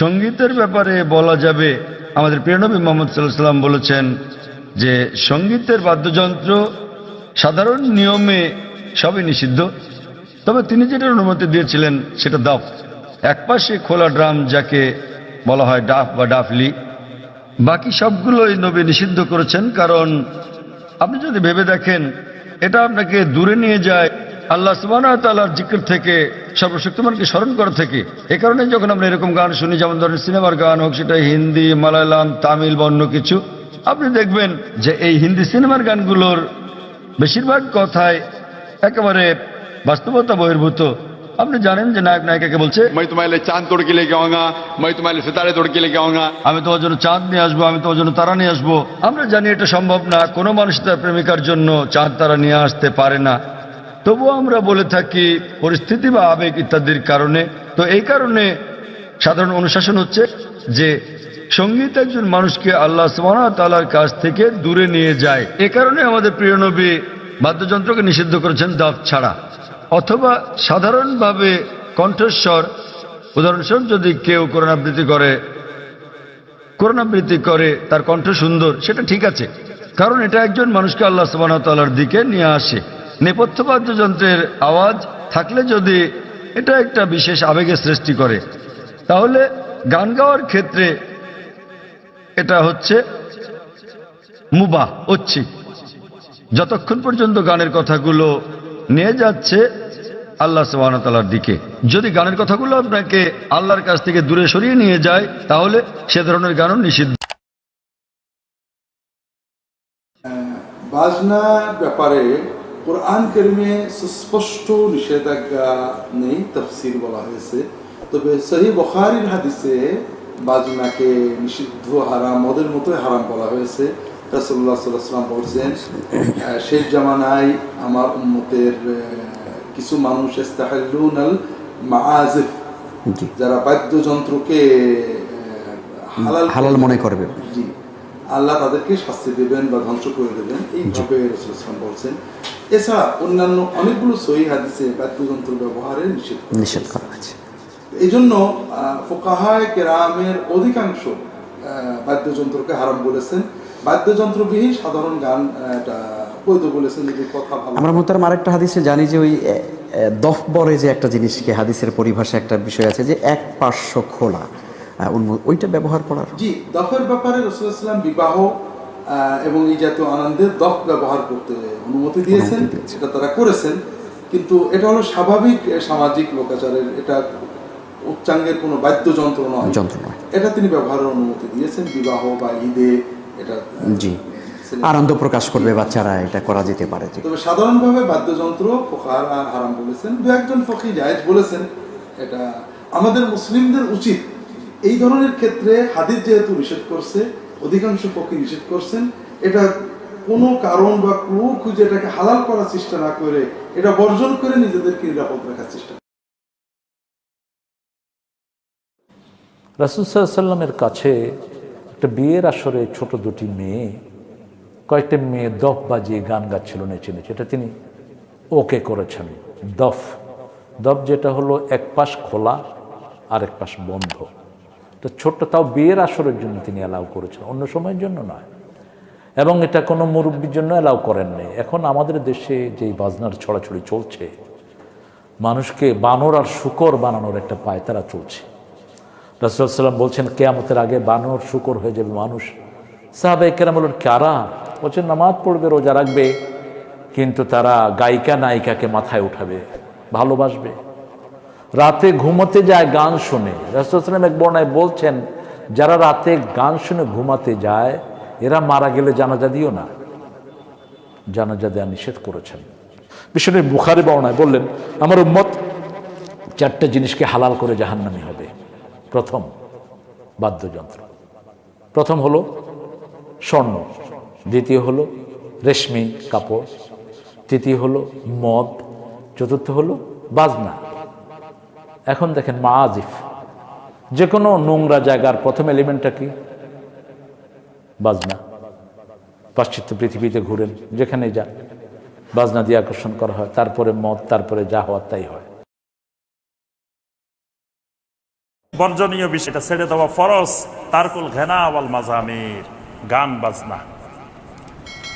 সঙ্গীতের ব্যাপারে বলা যাবে, আমাদের প্রিয়নবী মোহাম্মদ সাল্লাম বলেছেন যে সঙ্গীতের বাদ্যযন্ত্র সাধারণ নিয়মে সবই নিষিদ্ধ। তবে তিনি যেটা অনুমতি দিয়েছিলেন সেটা দাফ। একপাশে খোলা ড্রাম যাকে বলা হয় ডাফ বা ডাফলি। বাকি সবগুলোই নবী নিষিদ্ধ করেছেন, কারণ আপনি যদি ভেবে দেখেন, এটা আপনাকে দূরে নিয়ে যায় আল্লাহ সুবাহর জিকির থেকে সর্বশক্তিমানকে স্মরণ করা থেকে এ কারণে যখন আমরা এরকম গান শুনি যেমন ধরেন সিনেমার গান হোক সেটা হিন্দি মালায়ালাম তামিল বা অন্য কিছু আপনি দেখবেন যে এই হিন্দি সিনেমার গানগুলোর বেশিরভাগ কথায় একেবারে বাস্তবতা বহির্ভূত। আপনি জানেন যে নায়ক নায়িকাকে বলছে চাঁদ তোড়কে লেগে আওয়া আমি তোমার সেতারে তোড়কে লেগে অঙ্গা আমি তোমার জন্য চাঁদ নিয়ে আসব আমি তোমার জন্য তারা নিয়ে আসব। আমরা জানি এটা সম্ভব না কোনো মানুষ তার প্রেমিকার জন্য চাঁদ তারা নিয়ে আসতে পারে না। তবুও আমরা বলে থাকি, পরিস্থিতি বা আবেগ ইত্যাদির কারণে। তো এই কারণে সাধারণ অনুশাসন হচ্ছে যে, সংগীত একজন মানুষকে আল্লাহ তাআলার কাছ থেকে দূরে নিয়ে যায়। এ কারণে আমাদের প্রিয় নবী বাদ্যযন্ত্রকে নিষিদ্ধ করেছেন দাফ ছাড়া। অথবা সাধারণভাবে কণ্ঠস্বর, উদাহরণস্বরূপ যদি কেউ করোনাবৃত্তি করে করোনাবৃত্তি করে, তার কণ্ঠ সুন্দর, সেটা ঠিক আছে। কারণ এটা একজন মানুষকে আল্লাহ সুবাহতালার দিকে নিয়ে আসে। নেপথ্য বাদ্যযন্ত্রের আওয়াজ থাকলে যদি এটা একটা বিশেষ আবেগের সৃষ্টি করে, তাহলে গান গাওয়ার ক্ষেত্রে এটা হচ্ছে মুবা ঐচ্ছিক যতক্ষণ পর্যন্ত গানের কথাগুলো নিয়ে যাচ্ছে আল্লাহ সুবাহতালার দিকে। যদি গানের কথাগুলো আপনাকে আল্লাহর কাছ থেকে দূরে সরিয়ে নিয়ে যায়, তাহলে সে ধরনের গানও নিষিদ্ধ। বাজনা ব্যাপারে কোরআন করিমে সুস্পষ্ট নিষেধাজ্ঞা নেই তফসির বলা হয়েছে। তবে সহি বখারির হাদিসে বাজনাকে নিষিদ্ধ হারাম মদের মতোই হারাম বলা হয়েছে। রাসুল্লাহ সাল্লাম বলছেন শেষ জামানায় আমার উম্মতের আহ, কিছু মানুষ ইস্তাহাল্লুন আল মাআজিফ যারা বাদ্যযন্ত্রকে হালাল হালাল মনে করবে। জি। আল্লাহ তাদেরকে শাস্তি দেবেন বা ধ্বংস করে দেবেন। এইভাবে রসুল ইসলাম বলছেন। এছাড়া অন্যান্য অনেকগুলো সহি হাদিসে বাদ্যযন্ত্র ব্যবহারে নিষেধ নিষেধ করা হয়েছে। এই জন্য ফোকাহায় কেরামের অধিকাংশ বাদ্যযন্ত্রকে হারাম বলেছেন। বাদ্যযন্ত্রবিহীন সাধারণ গান বৈধ বলেছেন যদি কথা আমরা মোতারাম আরেকটা হাদিসে জানি যে ওই দফবরে যে একটা জিনিসকে হাদিসের পরিভাষা একটা বিষয় আছে যে এক পার্শ্ব খোলা ওইটা ব্যবহার করার। জি দফের ব্যাপারে রসুলাম বিবাহ এবং এই জাতীয় আনন্দে দফ ব্যবহার করতে অনুমতি দিয়েছেন সেটা তারা করেছেন। কিন্তু এটা হলো স্বাভাবিক সামাজিক লোকাচারের এটা উচ্চাঙ্গের কোনো বাদ্যযন্ত্র নয়। যন্ত্র নয়। এটা তিনি ব্যবহারের অনুমতি দিয়েছেন বিবাহ বা ঈদে এটা জি। আনন্দ প্রকাশ করবে বাচ্চারা এটা করা যেতে পারে। তবে সাধারণভাবে বাদ্যযন্ত্র ফোকার হারাম বলেছেন দু একজন ফকি জায়েজ বলেছেন এটা আমাদের মুসলিমদের উচিত। এই ধরনের ক্ষেত্রে হাদিস যেহেতু নিষেধ করছে অধিকাংশ ফকি নিষেধ করছেন। এটা কোনো কারণ বা ক্লু খুঁজে এটাকে হালাল করার চেষ্টা না করে এটা বর্জন করে নিজেদেরকে নিরাপদ রাখার চেষ্টা রাসুল সাল্লামের কাছে একটা বিয়ের আসরে ছোট দুটি মেয়ে, কয়েকটা মেয়ে দফ বাজিয়ে গান গাচ্ছিল নেচে নেচে। এটা তিনি ওকে করেছেন, দফ। দফ যেটা হলো এক পাশ খোলা আর এক পাশ বন্ধ। তো ছোট্ট তাও বিয়ের আসরের জন্য তিনি অ্যালাউ করেছেন, অন্য সময়ের জন্য নয়। এবং এটা কোনো মুরব্বীর জন্য অ্যালাউ করেননি এখন আমাদের দেশে যেই বাজনার ছড়াছড়ি চলছে, মানুষকে বানর আর শুকর বানানোর একটা পায়তারা চলছে। রাসুলাম বলছেন, কেয়ামতের আগে বানর, শুকর হয়ে যাবে মানুষ। সাহাবে কেরাম বলুন কারা? বলছেন, নামাজ পড়বে, রোজা রাখবে, কিন্তু তারা গায়িকা, নায়িকাকে মাথায় উঠাবে, ভালোবাসবে। রাতে ঘুমোতে যায়, গান শুনে। রাসুলাম এক বর্ণায় বলছেন, যারা রাতে গান শুনে ঘুমাতে যায়, এরা মারা গেলে জানাজা দিও না। জানাজা দেওয়া নিষেধ করেছেন। বিষ্ণু বুখারি বর্ণায় বললেন, আমার উম্মত চারটে জিনিসকে হালাল করে জাহান্নামি হবে। প্রথম, বাদ্যযন্ত্র। প্রথম হলো স্বর্ণ। দ্বিতীয় হলো রেশমি কাপড়। তৃতীয় হলো মদ। চতুর্থ হলো বাজনা। এখন দেখেন মাজিফ যে কোনো নোংরা জায়গার প্রথম এলিমেন্টটা কি? বাজনা। পাশ্চাত্য পৃথিবীতে ঘুরেন যেখানে যান। বাজনা দিয়ে আকর্ষণ করা হয়, তারপরে মদ, তারপরে যা হওয়ার তাই হয়। বর্জনীয় বিষয়টা ছেড়ে দেওয়া ফরজ। তারকুল ঘেনা ওয়াল মাজামির, গান বাজনা।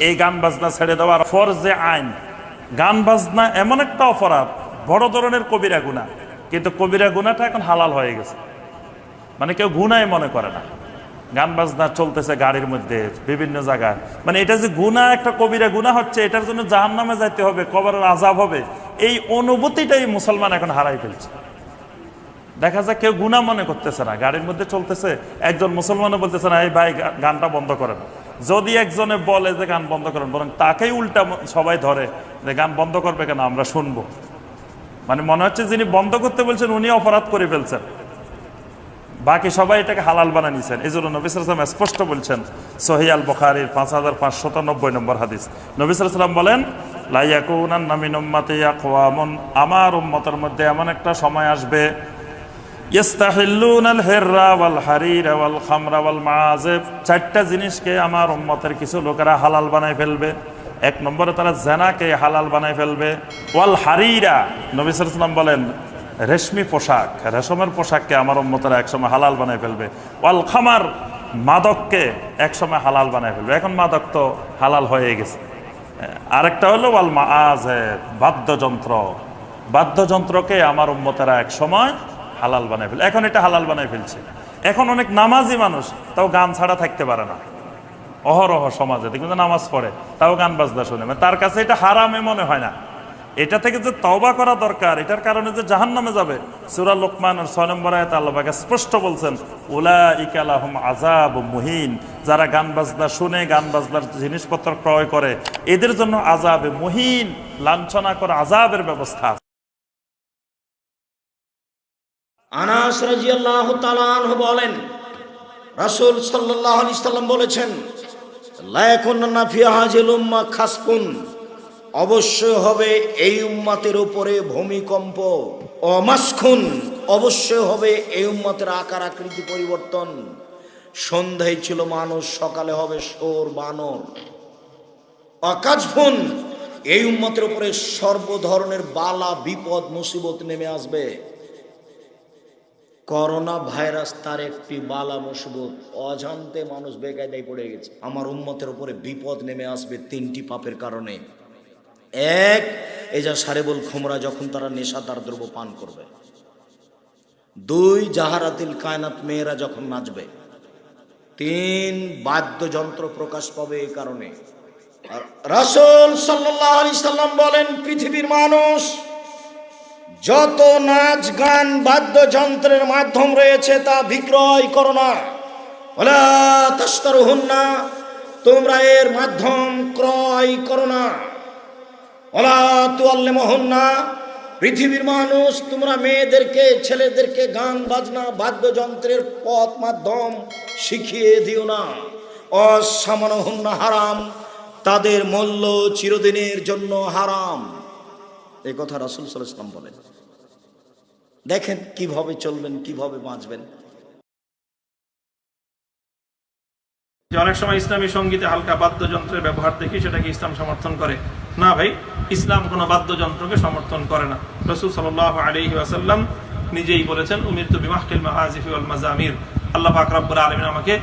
এই গান বাজনা ছেড়ে দেওয়ার ফরজে আইন। গান বাজনা এমন একটা অপরাধ, বড় ধরনের কবিরা গুণা কিন্তু কবিরা গুণাটা এখন হালাল হয়ে গেছে। মানে কেউ গুনাই মনে করে না। গান বাজনা চলতেছে গাড়ির মধ্যে, বিভিন্ন জায়গায়। মানে এটা যে গুণা একটা কবিরা গুণা হচ্ছে, এটার জন্য জাহান নামে যাইতে হবে, কবরের আজাব হবে, এই অনুভূতিটাই মুসলমান এখন হারাই ফেলছে। দেখা যায় কেউ গুণা মনে করতেছে না, গাড়ির মধ্যে চলতেছে, একজন মুসলমানও বলতেছে না, এই ভাই গানটা বন্ধ করেন। যদি একজনে বলে যে গান বন্ধ করেন, বরং তাকেই উল্টা সবাই ধরে যে গান বন্ধ করবে কেন, আমরা শুনব। মানে মনে হচ্ছে যিনি বন্ধ করতে বলছেন উনি অপরাধ করে ফেলছেন। বাকি সবাই এটাকে হালাল বানা নিছেন। এই জন্য নবী সালাম স্পষ্ট বলছেন সহিয়াল বখারির পাঁচ হাজার পাঁচশত নব্বই নম্বর হাদিস। নবী সালাম বলেন লাইয়াকুনান নামিন আমার উম্মতের মধ্যে এমন একটা সময় আসবে চারটা জিনিসকে আমার উম্মতের কিছু লোকেরা হালাল বানায় ফেলবে। এক নম্বরে তারা জেনাকে হালাল বানায় ফেলবে। ওয়াল হারিরা, নবী সালাম বলেন, রেশমি পোশাক, রেশমের পোশাককে আমার উম্মতেরা একসময় হালাল বানায় ফেলবে। ওয়াল খামার, মাদককে একসময় হালাল বানায় ফেলবে। এখন মাদক তো হালাল হয়ে গেছে। আরেকটা হলো, ওয়াল মাআজ, বাদ্যযন্ত্র। বাদ্যযন্ত্রকে আমার উম্মতেরা এক সময় হালাল বানায় ফেলে এখন এটা হালাল বানায় ফেলছে। এখন অনেক নামাজি মানুষ, তাও গান ছাড়া থাকতে পারে না। অহরহ সমাজে কিন্তু নামাজ পড়ে, তাও গান বাজনা শুনে। মানে তার কাছে এটা হারামে মনে হয় না। এটা থেকে যে তওবা করা দরকার, এটার কারণে যে জাহান নামে যাবে। সুরা লোকমান ছয় নম্বর আয়াত আল্লাহকে স্পষ্ট বলছেন উলা ইকালাহম আজাব মুহিন। যারা গান বাজনা শুনে, গান বাজনার জিনিসপত্র ক্রয় করে, এদের জন্য আজাবে মুহিন, লাঞ্ছনা করে আজাবের ব্যবস্থা। আনাস রাজিয়াল্লাহ তালাহ বলেন, রাসূল সাল্লাল্লাহু আলাইহি সাল্লাম বলেছেন লায়াকুন্না ফি হাজিল উম্মাহ খাসফুন। অবশ্যই হবে এই উম্মাতের উপরে ভূমিকম্প অমাসখুন অবশ্যই হবে এই উম্মাতের আকার আকৃতি পরিবর্তন। সন্ধ্যায় ছিল মানুষ, সকালে হবে সোর বানর। অকাজফুন এই উম্মতের উপরে সর্ব ধরনের বালা, বিপদ, মুসিবত নেমে আসবে। করোনা ভাইরাস তার একটি বালা মুসিবত। অজান্তে মানুষ বেকায়দায় পড়ে গেছে। আমার উম্মতের উপরে বিপদ নেমে আসবে তিনটি পাপের কারণে। এক যা সারেবুল খুমরা যখন তারা নেশাদার দ্রব্য পান করবে। দুই, জাহারাতিল কায়নাত মেয়েরা যখন নাচবে। তিন, বাদ্যযন্ত্র প্রকাশ পাবে এই কারণে। রাসূল সাল্লাম বলেন, পৃথিবীর মানুষ যত নাচ গান বাদ্যযন্ত্রের মাধ্যম রয়েছে তা বিক্রয় করো না। ওলা না তোমরা এর মাধ্যম ক্রয় করো না। ওলা তুয়াল্লে না পৃথিবীর মানুষ, তোমরা মেয়েদেরকে, ছেলেদেরকে গান, বাজনা, বাদ্যযন্ত্রের পথ মাধ্যম শিখিয়ে দিও না। অসামান্য হারাম, তাদের মূল্য চিরদিনের জন্য হারাম। এই কথা রাসুল সাল্লাম বলেন। দেখেন কীভাবে চলবেন, কীভাবে বাঁচবেন। অনেক সময় ইসলামী সঙ্গীতে হালকা বাদ্যযন্ত্রের ব্যবহার দেখি, সেটাকে ইসলাম সমর্থন করে। না ভাই, ইসলাম কোনো বাদ্যযন্ত্রকে সমর্থন করে না। রসুল সাল আলহি আসাল্লাম নিজেই বলেছেন উমির তু বিমাহকিল মাহাজিফি ওয়াল মাজামির আল্লাহ পাক আলমিন আমাকে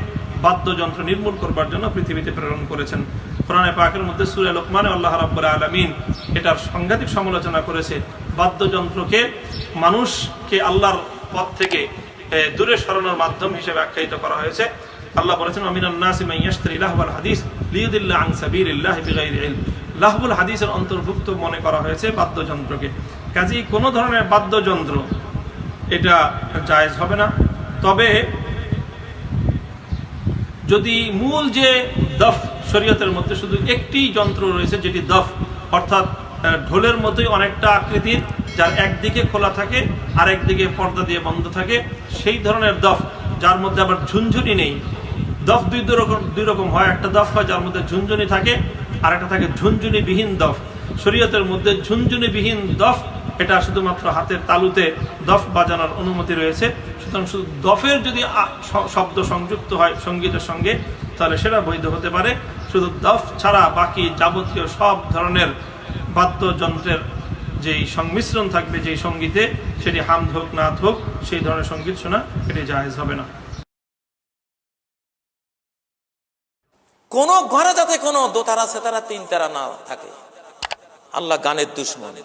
বাদ্যযন্ত্র নির্মূল করবার জন্য পৃথিবীতে প্রেরণ করেছেন। কোরআনে পাকের মধ্যে সুরে লোকমানে আল্লাহ রাব্বুল আলমিন এটার সাংঘাতিক সমালোচনা করেছে। বাদ্যযন্ত্রকে, মানুষকে আল্লাহর পথ থেকে দূরে সরানোর মাধ্যম হিসেবে আখ্যায়িত করা হয়েছে। আল্লাহ বলেছেন আমিনান নাসি মান ইয়াশতারি লাহওয়াল হাদিস লিয়ুদিল্লা আন সাবিলিল্লাহি বিগাইরি লাহবুল হাদিসের অন্তর্ভুক্ত মনে করা হয়েছে বাদ্যযন্ত্রকে। কাজেই কোনো ধরনের বাদ্যযন্ত্র এটা জায়েজ হবে না। তবে যদি মূল যে দফ শরীয়তের মধ্যে শুধু একটি যন্ত্র রয়েছে, যেটি দফ। অর্থাৎ ঢোলের মতোই অনেকটা আকৃতির, যার একদিকে খোলা থাকে আর একদিকে পর্দা দিয়ে বন্ধ থাকে। সেই ধরনের দফ, যার মধ্যে আবার ঝুনঝুনি নেই। দফ দুই রকম দুই রকম হয়। একটা দফ হয় যার মধ্যে ঝুনঝুনি থাকে আর একটা থাকে ঝুনঝুনি বিহীন দফ। শরীয়তের মধ্যে ঝুনঝুনি বিহীন দফ, এটা শুধুমাত্র হাতের তালুতে দফ বাজানোর অনুমতি রয়েছে। সুতরাং শুধু দফের যদি শব্দ সংযুক্ত হয় সঙ্গীতের সঙ্গে তাহলে সেটা বৈধ হতে পারে। শুধু দফ ছাড়া বাকি যাবতীয় সব ধরনের বাদ্যযন্ত্রের যেই সংমিশ্রণ থাকবে, যেই সঙ্গীতে, সেটি হামদ হোক নাথ হোক, সেই ধরনের সংগীত শোনা এটি জায়েজ হবে না। কোন ঘরে যাতে কোনো দোতারা সেতারা তিন তারা না থাকে। আল্লাহ গানের দুশ্মন।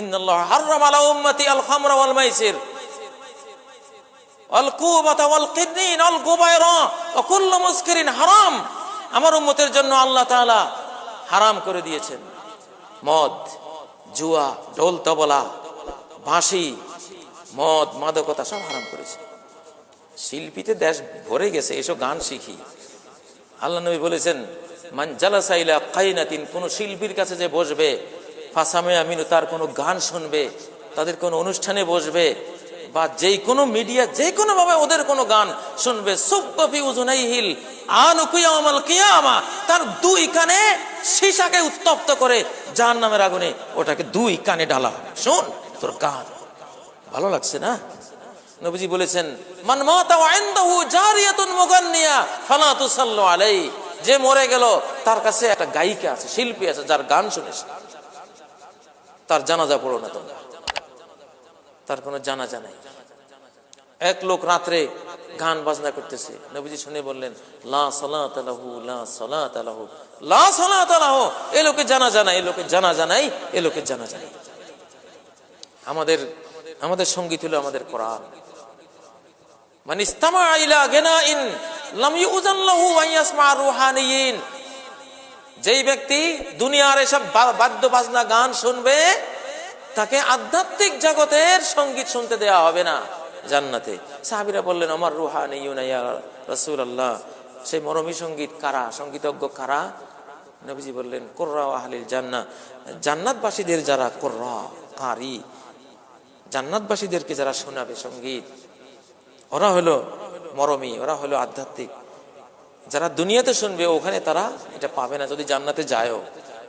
ইন্নাল্লাহ হাররাম আলা উম্মতি আল খামরা ওয়াল মাইসির ওয়াল কুবাতা ওয়াল কিদনিন ওয়াল গুবায়রা ওয়া কুল্লু মুসকিরিন হারাম। আমার উম্মতের জন্য আল্লাহ তাআলা হারাম করে দিয়েছেন। মদ, জুয়া, ঢোল, তবলা, বাঁশি, মদ, মাদকতা সব হারাম করেছে। শিল্পীতে দেশ ভরে গেছে এসব গান শিখি। আল্লাহ নবী বলেছেন, মান জালাসাইলা কাইনাতিন কোন শিল্পীর কাছে যে বসবে, ফাসামে আমিনু তার কোনো গান শুনবে, তাদের কোনো অনুষ্ঠানে বসবে বা যেই কোনো মিডিয়া, যে কোনো ভাবে ওদের কোনো গান শুনবে। সুব্বফি উজুনাই হিল আন কিয়ামাল কিয়ামা। তার দুই কানে সীসাকে উত্তপ্ত করে যার জাহান্নামের আগুনে ওটাকে দুই কানে ডালা হবে। শোন, তোর গান ভালো লাগছে না? নবীজি বলেছেন, মান মাতা ওয়া ইনদাহু জারিয়াতুন মুগান্নিয়া ফালা তুসাল্লু আলাই যে মরে গেল, তার কাছে একটা গায়িকা আছে, শিল্পী আছে, যার গান শুনেছে। তার জানাজা পড়ো না তোমরা। তার কোনো জানাজা নাই। এক লোক রাত্রে গান বাজনা করতেছে। নবীজি শুনে বললেন সালাত লাহু, লা সালাত লা সালাত এ লোকে জানা জানাই এ লোকে জানা জানাই জানা জানাই আমাদের আমাদের সংগীত হলো আমাদের কোরআন। মানে ইস্তামা ইলা গেনাইন, লাম ইউজান লাহু যেই ব্যক্তি দুনিয়ার এসব বাদ্য বাজনা গান শুনবে তাকে আধ্যাত্মিক জগতের সংগীত শুনতে দেয়া হবে না জান্নাতে। সাহাবিরা বললেন, আমার রুহানিয়ুন রসুল আল্লাহ সেই মরমী সংগীত কারা? সঙ্গীতজ্ঞ কারা? নবীজি বললেন, কোর্রা আহলিল জান্নাহ। জান্নাতবাসীদের যারা কোর্রা, কারি, জান্নাতবাসীদেরকে যারা শোনাবে সংগীত, ওরা হলো মরমী, ওরা হলো আধ্যাত্মিক। যারা দুনিয়াতে শুনবে, ওখানে তারা এটা পাবে না। যদি জান্নাতে যায়ও,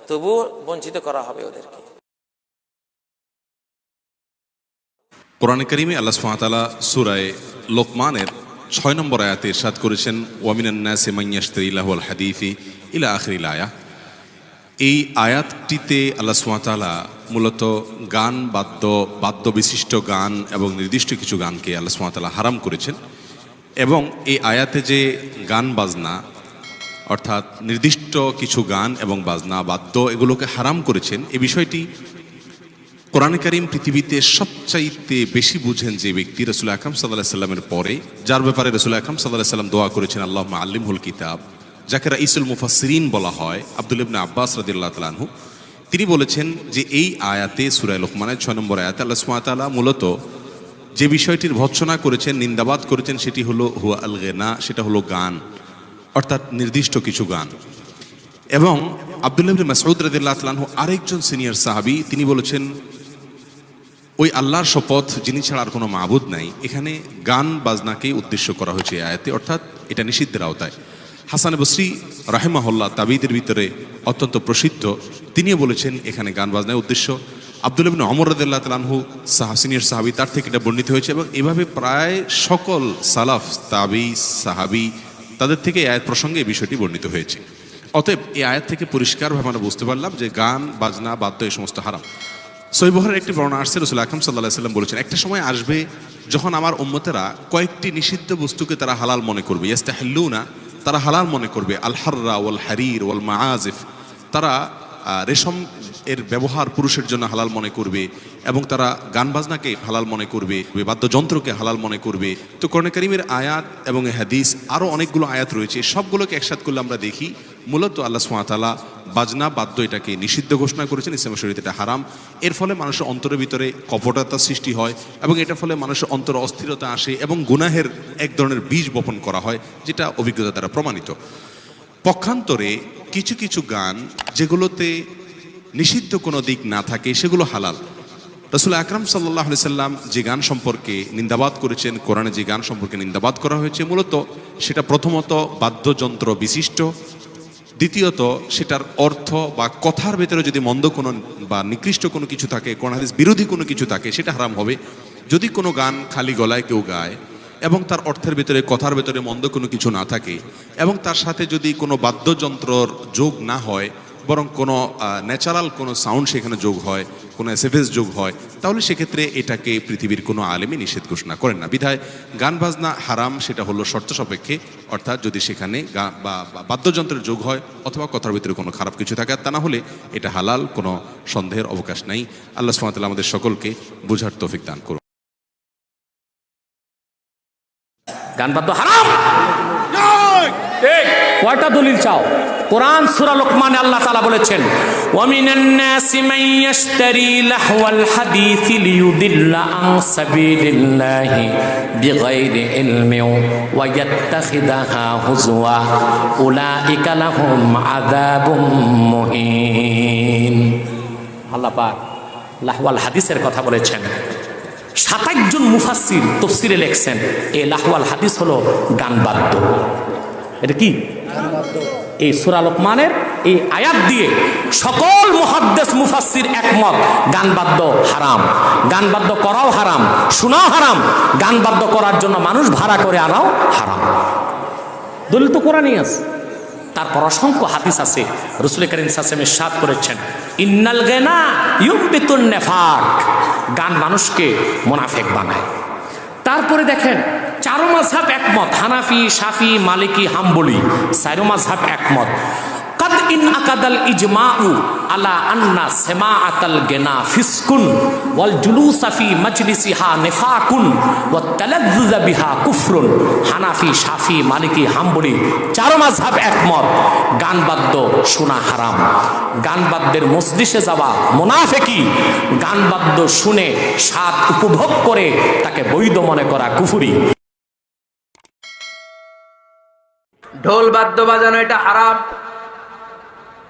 তবুও বঞ্চিত করা হবে ওদেরকে। কোরআন করিমে আল্লাহ সুবহানাহু সুরায় লোকমানের ছয় নম্বর আয়াতে ইরশাদ করেছেন ওয়ামিনান নাসি মান ইয়াশতারিলাহুল হাদিসি ইলা আখিরিল আয়া এই আয়াতটিতে আল্লাহ সুবহানাহু মূলত গান, বাদ্য বাদ্য বিশিষ্ট গান এবং নির্দিষ্ট কিছু গানকে আল্লাহ সুবহানাহু হারাম করেছেন এবং এই আয়াতে যে গান, বাজনা, অর্থাৎ নির্দিষ্ট কিছু গান এবং বাজনা, বাদ্য এগুলোকে হারাম করেছেন, এ বিষয়টি কোরআন করিম পৃথিবীতে সবচাইতে বেশি বুঝেন যে ব্যক্তি রসুল আকরম সাল্লাহ সাল্লামের পরে, যার ব্যাপারে রসুল আকরম সাল্লাহ সাল্লাম দোয়া করেছেন আল্লাহ আল্লিমহুল কিতাব, যাকে রাইসুল মুফাসরিন বলা হয়, আব্দুল ইবনে আব্বাস রাদিল্লাহ তালাহু তিনি বলেছেন যে এই আয়াতে সুরায় লোকমানের ছয় নম্বর আয়াতে আল্লাহ সুমাতালা মূলত যে বিষয়টির ভৎসনা করেছেন, নিন্দাবাদ করেছেন, সেটি হলো হুয়া আল গেনা সেটা হলো গান, অর্থাৎ নির্দিষ্ট কিছু গান। এবং আবদুল্লাহ মাসউদ রাদিয়াল্লাহু তাআলা আরেকজন সিনিয়র সাহাবী, তিনি বলেছেন ওই আল্লাহর শপথ যিনি ছাড়া আর কোনো মাবুদ নাই, এখানে গান বাজনাকেই উদ্দেশ্য করা হয়েছে আয়াতে, অর্থাৎ এটা নিষিদ্ধের আওতায়। হাসান বসরি রাহেমাহল্লা তাবিদের ভিতরে অত্যন্ত প্রসিদ্ধ, তিনিও বলেছেন এখানে গান বাজনায় উদ্দেশ্য। আব্দুল ইবিন অমর রদুল্লাহ তালানহু সাহা সিনিয়র সাহাবি, তার থেকে এটা বর্ণিত হয়েছে এবং এভাবে প্রায় সকল সালাফ, তাবি, সাহাবি, তাদের থেকে আয়াত প্রসঙ্গে এই বিষয়টি বর্ণিত হয়েছে। অতএব এই আয়াত থেকে পরিষ্কারভাবে আমরা বুঝতে পারলাম যে গান, বাজনা, বাদ্য এই সমস্ত হারাম। সৈবহরের একটি বর্ণনা আসছে রসুল আকরম সাল্লাহ সাল্লাম বলেছেন, একটা সময় আসবে যখন আমার উম্মতেরা কয়েকটি নিষিদ্ধ বস্তুকে তারা হালাল মনে করবে, ইয়াস্তাহিল্লুনা, তারা হালাল মনে করবে, আল হাররা ওয়াল হারির ওয়াল মাআজিফ তারা রেশম এর ব্যবহার পুরুষের জন্য হালাল মনে করবে এবং তারা গান বাজনাকে হালাল মনে করবে বাদ্যযন্ত্রকে হালাল মনে করবে। তো কর্ণে করিমের আয়াত এবং হাদিস আরও অনেকগুলো আয়াত রয়েছে। সবগুলোকে একসাথ করলে আমরা দেখি, মূলত আল্লাহ সুমাতালা বাজনা, বাদ্য এটাকে নিষিদ্ধ ঘোষণা করেছেন। ইসলাম শরীর এটা হারাম। এর ফলে মানুষের অন্তরের ভিতরে কপটতার সৃষ্টি হয় এবং এটার ফলে মানুষের অন্তর অস্থিরতা আসে এবং গুনাহের এক ধরনের বীজ বপন করা হয়, যেটা অভিজ্ঞতা দ্বারা প্রমাণিত। পক্ষান্তরে কিছু কিছু গান যেগুলোতে নিষিদ্ধ কোনো দিক না থাকে, সেগুলো হালাল। রসুল আকরাম সাল্লাহ সাল্লাম যে গান সম্পর্কে নিন্দাবাদ করেছেন, কোরআনে যে গান সম্পর্কে নিন্দাবাদ করা হয়েছে, মূলত সেটা প্রথমত বাদ্যযন্ত্র বিশিষ্ট, দ্বিতীয়ত সেটার অর্থ বা কথার ভেতরে যদি মন্দ কোনো বা নিকৃষ্ট কোনো কিছু থাকে, কোন হাদিস বিরোধী কোনো কিছু থাকে, সেটা হারাম হবে। যদি কোনো গান খালি গলায় কেউ গায় এবং তার অর্থের ভিতরে, কথার ভেতরে মন্দ কোনো কিছু না থাকে। এবং তার সাথে যদি কোনো বাদ্যযন্ত্রর যোগ না হয়, বরং কোনো ন্যাচারাল কোনো সাউন্ড সেখানে যোগ হয়, কোনো এসএফএস যোগ হয়, তাহলে সেক্ষেত্রে এটাকে পৃথিবীর কোনো আলেমই নিষেধ ঘোষণা করেন না। বিধায় গান বাজনা হারাম, সেটা হলো শর্ত সাপেক্ষে। অর্থাৎ যদি সেখানে বা বাদ্যযন্ত্রের যোগ হয়, অথবা কথার ভিতরে কোনো খারাপ কিছু থাকে, তা না হলে এটা হালাল, কোনো সন্দেহের অবকাশ নাই। আল্লাহ সুবহানাহু আমাদের সকলকে বোঝার তৌফিক দান করুন। গান বাদ্য হারাম। কয়টা দলিল চাও? কোরআন, সূরা লোকমানে, আল্লাহ তাআলা বলেছেন, ওয়ামিনান মান আল্লাহ লাহওয়াল হাদিসের কথা বলেছেন। সাতাশ জন মুফাসির তফসিরে লেখছেন এ লাহওয়াল হাদিস হলো গান বাদ্য এটা কি? এই সুরা লোকমানের এই আয়াত দিয়ে সকল মুহাদ্দেস মুফাসসির একমত গান বাদ্য হারাম। গান বাদ্য করাও হারাম, শোনাও হারাম গান বাদ্য করার জন্য মানুষ ভাড়া করে আনাও হারাম। দলিল তো কোরআনই আছে। তারপর অসংখ্য হাদিস আছে। রসুল করিম সাসেমে সাদ করেছেন, ইন্নাল গেনা ইউম্বিতুন নেফাক গান মানুষকে মোনাফেক বানায়। তারপরে দেখেন, চারো মাঝাব একমত, হানাফি সাফি মালিকি, হাম্বলি, চারো মাঝাব একমত। কদ ইন আকাদাল ইজমাউ আলা আন্না সেমা আতাল গেনা ফিসকুন ওয়াল জুলুসাফি মজলিসিহা নেফাকুন ওয়া তালাজ্জুজা বিহা কুফরুন। হানাফি, শাফি, মালিকি, হাম্বলি চারো মাযহাব একমত। গান বাদ্য শোনা হারাম। গান বাদ্যের মজলিসে যাওয়া মুনাফিকি। গান বাদ্য শুনে স্বাদ উপভোগ করে তাকে বৈধ মনে করা কুফুরি। ঢোল বাদ্য বাজানো এটা হারাম।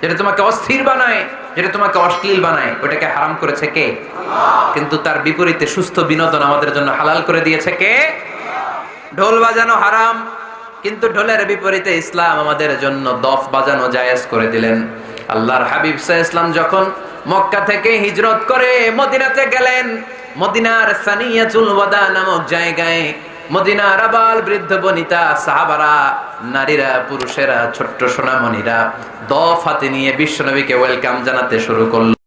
যেটা তোমাকে অস্থির বানায়, যেটা তোমাকে অশ্লীল বানায়, ওটাকে হারাম করেছে কে? কিন্তু তার বিপরীতে সুস্থ বিনোদন আমাদের জন্য হালাল করে দিয়েছে কে? ঢোল বাজানো হারাম, কিন্তু ঢোলের বিপরীতে ইসলাম আমাদের জন্য দফ বাজানো জায়েজ করে দিলেন। আল্লাহর হাবিব সাহ ইসলাম যখন মক্কা থেকে হিজরত করে মদিনাতে গেলেন, মদিনার সানিয়াতুল ওয়াদা নামক জায়গায় মদিনার আবাল বৃদ্ধ বনিতা সাহাবারা নারীরা পুরুষেরা ছোট্ট সোনামণিরা দ ফাতে নিয়ে বিশ্বনবীকে ওয়েলকাম জানাতে শুরু করল।